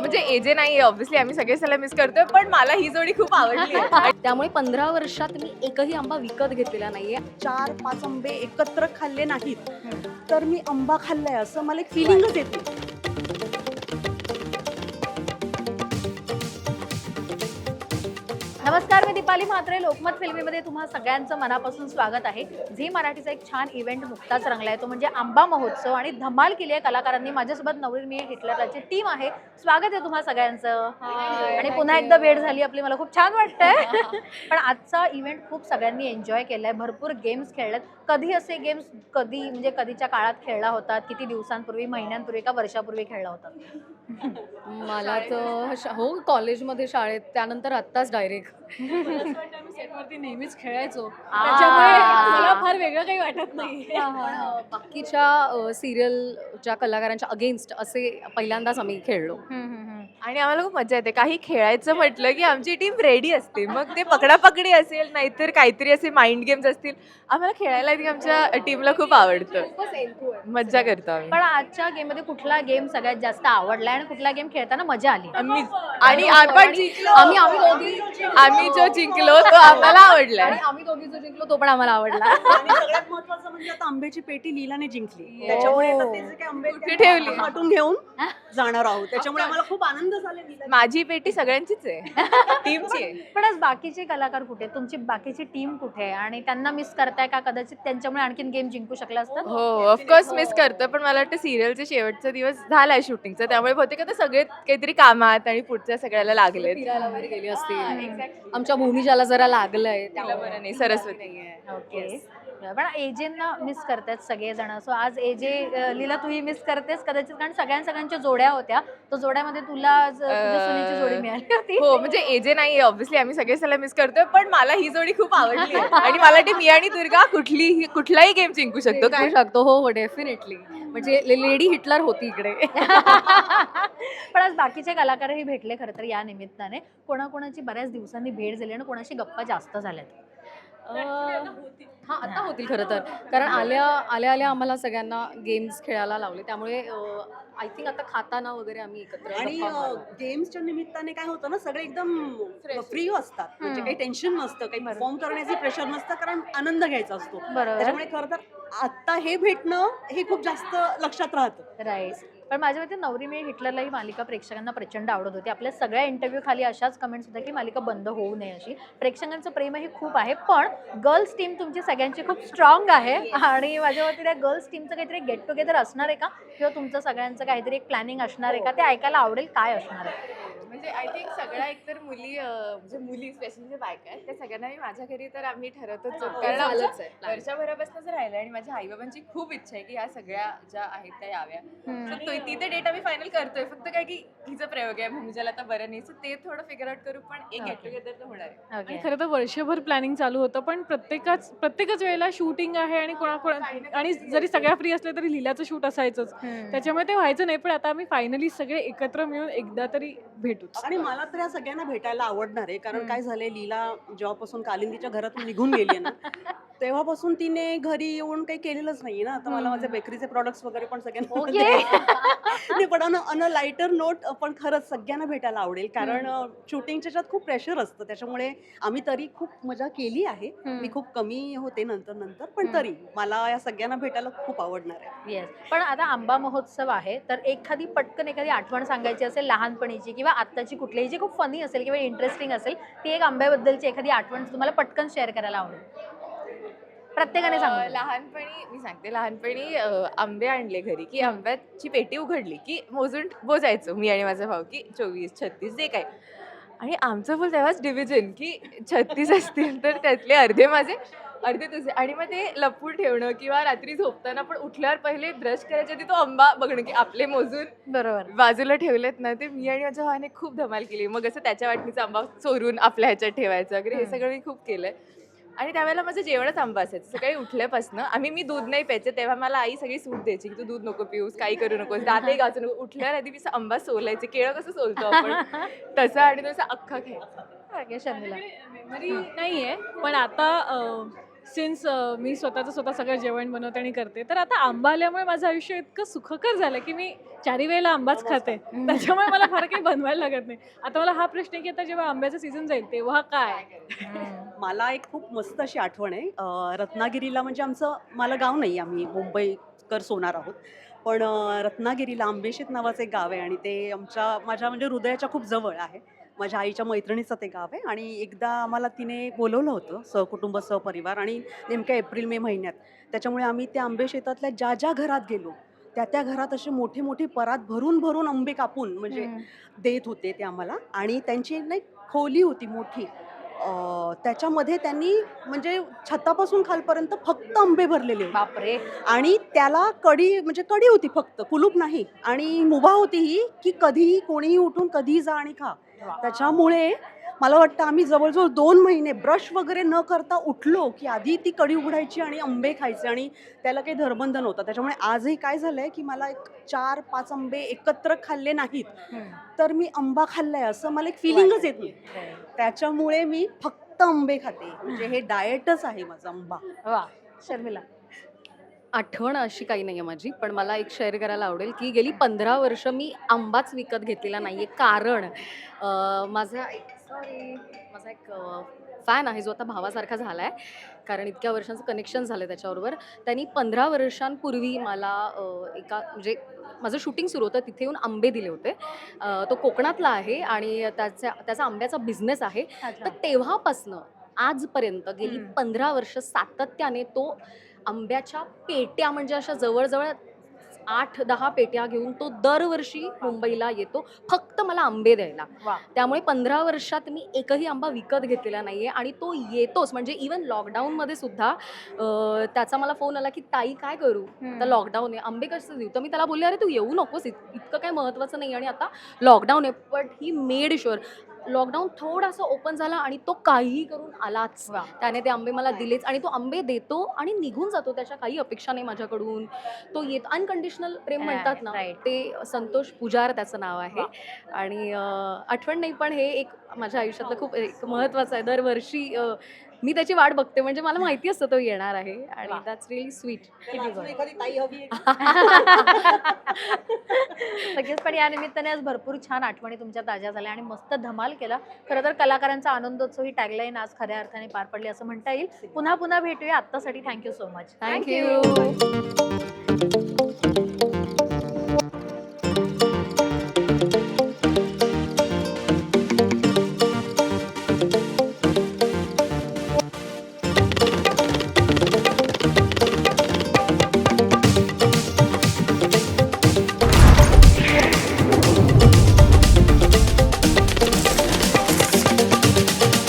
म्हणजे एजे नाही आहे ऑब्व्हियसली आम्ही सगळे त्याला मिस करतोय पण मला ही जोडी खूप आवडली आहे. त्यामुळे पंधरा वर्षात मी एकही आंबा विकत घेतलेला नाहीये. चार पाच आंबे एकत्र खाल्ले नाहीत. तर मी आंबा खाल्लाय असं मला एक फिलिंगच येते. नमस्कार मी दीपाली म्हात्रे. लोकमत फिल्मीमध्ये तुम्हा सगळ्यांचं मनापासून स्वागत आहे. झी मराठीचा एक छान इव्हेंट नुकताच रंगला आहे तो म्हणजे आंबा महोत्सव आणि धमाल केली आहे कलाकारांनी. माझ्यासोबत नवरीन मी हिटलरची टीम आहे. स्वागत आहे तुम्हा सगळ्यांचं. आणि पुन्हा एकदा भेट झाली आपली. मला खूप छान वाटतंय. पण आजचा इव्हेंट खूप सगळ्यांनी एन्जॉय केलाय. भरपूर गेम्स खेळलेत कधी असे गेम्स कधी म्हणजे कधीच्या काळात खेळला होतात? किती दिवसांपूर्वी महिन्यांपूर्वी का वर्षापूर्वी खेळला होता? मला तर हो कॉलेजमध्ये शाळेत. त्यानंतर आत्ताच डायरेक्ट सेटवरती नेहमीच खेळायचो. त्याच्यामुळे मला फार वेगळं काही वाटत नाही. बाकीच्या सिरियलच्या कलाकारांच्या अगेन्स्ट असे पहिल्यांदाच आम्ही खेळलो. आणि आम्हाला खूप मजा येते. काही खेळायचं म्हटलं की आमची टीम रेडी असते. मग ते पकडापकडी असेल नाहीतर काहीतरी असे माइंड गेम्स असतील. आम्हाला खेळायला ती आमच्या टीमला खूप आवडतं. मज्जा करतो आम्ही. पण आजच्या गेममध्ये कुठला गेम सगळ्यात जास्त आवडला आणि कुठला गेम खेळताना मजा आली? आम्ही आणि आपण आम्ही आम्ही दोघी आम्ही जो जिंकलो तो आम्हाला आवडलाय आणि आम्ही दोघी जो जिंकलो तो पण आम्हाला आवडला. आणि सगळ्यात महत्वाचं म्हणजे आता आंब्याची पेटी लीलाने जिंकली. त्याच्यामुळे ठेवली? घेऊन जाणार आहोत. त्याच्यामुळे आम्हाला खूप आनंद झाला माझी पेटी सगळ्यांचीच आहे. टीमची आहे. पण आज बाकीचे कलाकार कुठे? तुमची बाकीची टीम कुठे? आहे आणि त्यांना मिस करताय का कदाचित? त्यांच्यामुळे आणखीन गेम जिंकू शकला असतात हो ऑफकोर्स मिस करतो पण मला वाटतं सिरियलचे शेवटचा दिवस झालाय शूटिंगचा त्यामुळे बहुतेक आता सगळे काहीतरी कामात आणि पुढच्या सगळ्याला लागलेत. फिरायला वगैरे गेली असतील. आमच्या भूमिजाला जरा लागलंय तिला त्यामुळे. बरं नाही सरस्वती ओके पण एजेंना मिस करतायत सगळेजण. सो आज एजे लीला तूही मिस करतेस कदाचित? कारण सगळ्या सगळ्यांच्या जोड्या होत्या. तो जोड्यामध्ये तुला आज, तुझ्या सुनेची जोडी मिळाली होती. हो म्हणजे एजे नाही आहे ऑब्व्हियसली आम्ही सगळे त्याला मिस करतोय पण मला ही जोडी खूप आवडली. आणि मला वाटते मी आणि दुर्गा कुठलीही कुठलाही गेम जिंकू शकतो काय शकतो. हो हो डेफिनेटली म्हणजे लेडी हिटलर होती इकडे. पण आज बाकीचे कलाकारही भेटले खरं तर या निमित्ताने. कोणाकोणाची बऱ्याच दिवसांनी भेट झाली आणि कोणाशी गप्पा जास्त झाल्यात. हा आता होतील खरं तर. कारण आल्या आल्या आल्या आम्हाला सगळ्यांना गेम्स खेळायला लावले. त्यामुळे आय थिंक आता खाताना वगैरे आम्ही एकत्र आणि गप्पा. गेम्सच्या निमित्ताने काय होतं ना सगळे एकदम फ्री असतात. म्हणजे. काही टेन्शन नसतं काही परफॉर्म करण्याची प्रेशर नसतं कारण आनंद घ्यायचा असतो. बरोबर. त्याच्यामुळे खरं तर आता हे भेटणं हे खूप जास्त लक्षात राहतं. राईट पण माझ्या मते नवरी मी हिटलरला ही मालिका प्रेक्षकांना प्रचंड आवडत होती. आपल्या सगळ्या इंटरव्ह्यू खाली अशाच कमेंट्स होत्या की मालिका बंद होऊ नये अशी. प्रेक्षकांचं प्रेमही खूप आहे पण गर्ल्स टीम तुमची सगळ्यांची खूप स्ट्रॉंग आहे. आणि माझ्या मते त्या गर्ल्स टीमचं काहीतरी गेट टुगेदर असणार आहे का? किंवा तुमचं सगळ्यांचं काहीतरी एक प्लॅनिंग असणार आहे का? ते ऐकायला आवडेल काय असणार आहे? म्हणजे आय थिंक सगळ्या एकतर मुली अं, म्हणजे मुली स्पेशली जे बायका आहेत त्या सगळ्यांना मी माझ्या घरी तर आम्ही ठरवतच आहोत. कारण झालंच आमच्या आहे plan. वर्षभरापासूनच राहिलं आणि माझ्या आईबाबांची खूप इच्छा आहे की या सगळ्या ज्या आहेत त्या याव्या हम्म. तो- ती तर डेट आम्ही फायनल करतोय फक्त काय की हिचा प्रयोग आहे भूमिजाला आता बरं नाही सो ते थोडं फिगर आउट करू पण एक गेट. टुगेदर तर होणार आहे खरं तर वर्षभर प्लॅनिंग चालू होतं पण प्रत्येकाच प्रत्येकच वेळेला शूटिंग आहे आणि कोणाकोणा आणि जरी सगळ्या फ्री असल्या तरी लिलाचं शूट असायचंच त्याच्यामुळे ते व्हायचं नाही पण आता आम्ही फायनली सगळे एकत्र मिळून एकदा तरी भेटूच. आणि मला तर या सगळ्यांना भेटायला आवडणार आहे. कारण. काय झालंय लीला जेव्हापासून कालिंदीच्या घरातून निघून गेली ना. तेव्हापासून तिने घरी येऊन काही केलेलंच नाही ना. आता मला माझे बेकरीचे प्रॉडक्ट्स वगैरे पण सगळ्यांना नाही पण ऑन अ लाईटर नोट पण खरंच सगळ्यांना भेटायला आवडेल. कारण शूटिंगच्या ह्याच्यात खूप प्रेशर असतं. त्याच्यामुळे आम्ही तरी खूप मजा केली आहे. मी खूप कमी होते नंतर नंतर. पण. तरी मला या सगळ्यांना भेटायला खूप आवडणार आहे. येस पण आता आंबा महोत्सव आहे. तर एखादी पटकन एखादी आठवण सांगायची असेल लहानपणीची किंवा आत्ताची कुठलीही जी खूप फनी असेल किंवा इंटरेस्टिंग असेल ती एक आंब्याबद्दलची एखादी आठवण तुम्हाला पटकन शेअर करायला आवडेल. प्रत्येकाने सांगू लहानपणी मी सांगते लहानपणी आंबे आणले घरी की आंब्याची पेटी उघडली की मोजून मोजायचो मी आणि माझा भाऊ की चोवीस छत्तीस जे काय आणि आमचं फुल तेव्हाच डिव्हिजन की छत्तीस असतील तर त्यातले अर्धे माझे अर्धे तुझे. आणि मग ते लपून ठेवणं किंवा रात्री झोपताना पण उठल्यावर पहिले ब्रश करायच्या आधी तो आंबा बघणं की आपले मोजून बरोबर. बाजूला ठेवलेत ना ते मी आणि माझ्या भावाने खूप धमाल केली. मग असं त्याच्या वाटणीचा आंबा चोरून आपल्या ह्याच्यात ठेवायचं वगैरे हे. सगळं मी खूप केलंय. आणि त्यावेळेला माझं जेवणच आंबा असायचं. सकाळी उठल्यापासून आम्ही मी दूध नाही प्यायचे तेव्हा मला आई सगळी सूट द्यायची की तू दूध नको पिऊस काही करू नकोस दातही घासू नको. उठल्यावर आधी मी असं आंबा सोलायचे केळं कसं सोलतो आपण? तसं आणि तसं अख्खा खायचं मेमरी नाहीये पण आता सिन्स मी स्वतःचं स्वतः सगळं जेवण बनवते आणि करते तर आता आंबा आल्यामुळे माझं आयुष्य इतकं सुखकर झालं की मी चारी वेळेला आंबाच खाते. त्याच्यामुळे मला फार काही बनवायला लागत नाही. आता मला हा प्रश्न आहे की आता जेव्हा आंब्याचा सीझन जाईल तेव्हा काय? मला एक खूप मस्त अशी आठवण आहे. रत्नागिरीला म्हणजे आमचं मला गाव नाही आम्ही मुंबईकर सोनार आहोत. पण रत्नागिरीला आंबेशेत नावाचं एक गाव आहे आणि ते आमच्या माझ्या म्हणजे हृदयाच्या खूप जवळ आहे. माझ्या आईच्या मैत्रिणीचं ते गाव आहे आणि एकदा आम्हाला तिने बोलवलं होतं सहकुटुंब सहपरिवार आणि नेमक्या एप्रिल मे महिन्यात. त्याच्यामुळे आम्ही त्या आंबेशेतातल्या ज्या ज्या घरात गेलो त्या त्या घरात असे मोठे मोठे परात भरून भरून आंबे कापून म्हणजे देत होते ते आम्हाला आणि त्यांची एक ना एक खोली होती मोठी. त्याच्यामध्ये त्यांनी म्हणजे छतापासून खालपर्यंत फक्त आंबे भरलेले बापरे. आणि त्याला कडी म्हणजे कडी होती फक्त कुलूप नाही आणि मुभा होती ही की कधीही कोणीही उठून कधीही जा आणि खा. त्याच्यामुळे मला वाटतं आम्ही जवळजवळ दोन महिने ब्रश वगैरे न करता उठलो की आधी ती कडी उघडायची आणि आंबे खायचे आणि त्याला काही धरबंध नव्हता त्याच्यामुळे आजही काय झालंय की मला एक चार पाच आंबे एकत्र खाल्ले नाहीत. तर मी आंबा खाल्लाय असं मला एक फिलिंगच येत नाही. त्याच्यामुळे मी फक्त आंबे खाते. म्हणजे हे डाएटच आहे माझं आंबा. वा. शर्मिला. आठवण अशी काही नाही आहे माझी पण मला एक शेअर करायला आवडेल की गेली पंधरा वर्ष मी आंबाच विकत घेतलेला नाही आहे कारण अं, माझा एक सॉरी माझा एक फॅन आहे जो आता भावासारखा झाला आहे कारण इतक्या वर्षांचं कनेक्शन झालं त्याच्याबरोबर. त्यांनी पंधरा वर्षांपूर्वी मला अं, एका म्हणजे माझं शूटिंग सुरू होतं तिथे येऊन आंबे दिले होते. अं, तो कोकणातला आहे आणि त्याचा त्याचा आंब्याचा बिझनेस आहे. तर तेव्हापासनं आजपर्यंत गेली हम्म. पंधरा वर्ष सातत्याने तो आंब्याच्या पेट्या म्हणजे अशा जवळजवळ आठ दहा पेट्या घेऊन तो दरवर्षी मुंबईला येतो. फक्त मला आंबे द्यायला. त्यामुळे पंधरा वर्षात मी एकही आंबा विकत घेतलेला नाहीये आणि तो येतोच. म्हणजे इवन लॉकडाऊनमध्ये सुद्धा त्याचा मला फोन आला की ताई काय करू? तर लॉकडाऊन आहे. आंबे कसे देऊ? तर मी त्याला बोलले अरे तू येऊ नकोस. इत- इतकं काय महत्त्वाचं नाही आणि आता लॉकडाऊन आहे. But he made sure lockdown थोडासा ओपन झाला आणि तो काहीही करून आलाच. त्याने ते आंबे मला दिलेच आणि तो आंबे देतो आणि निघून जातो. त्याच्या काही अपेक्षा नाही माझ्याकडून. तो येत अनकंडिशनल प्रेम म्हणतात ना. ते संतोष पुजार त्याचं नाव आहे. आणि आठवण नाही पण हे एक माझ्या आयुष्यातलं खूप एक महत्त्वाचं आहे. दरवर्षी मी त्याची वाट बघते. म्हणजे मला माहिती असतं तो येणार आहे. आणि. दॅट्स रिअली स्वीट नक्कीच पण या निमित्ताने आज भरपूर छान आठवणी तुमच्या ताज्या झाल्या आणि मस्त धमाल केला. खरं तर कलाकारांचा आनंदोत्सव ही टॅगलाईन आज खऱ्या अर्थाने पार पडली असं म्हणता येईल. पुन्हा पुन्हा भेटूया. आत्तासाठी thank you so much thank you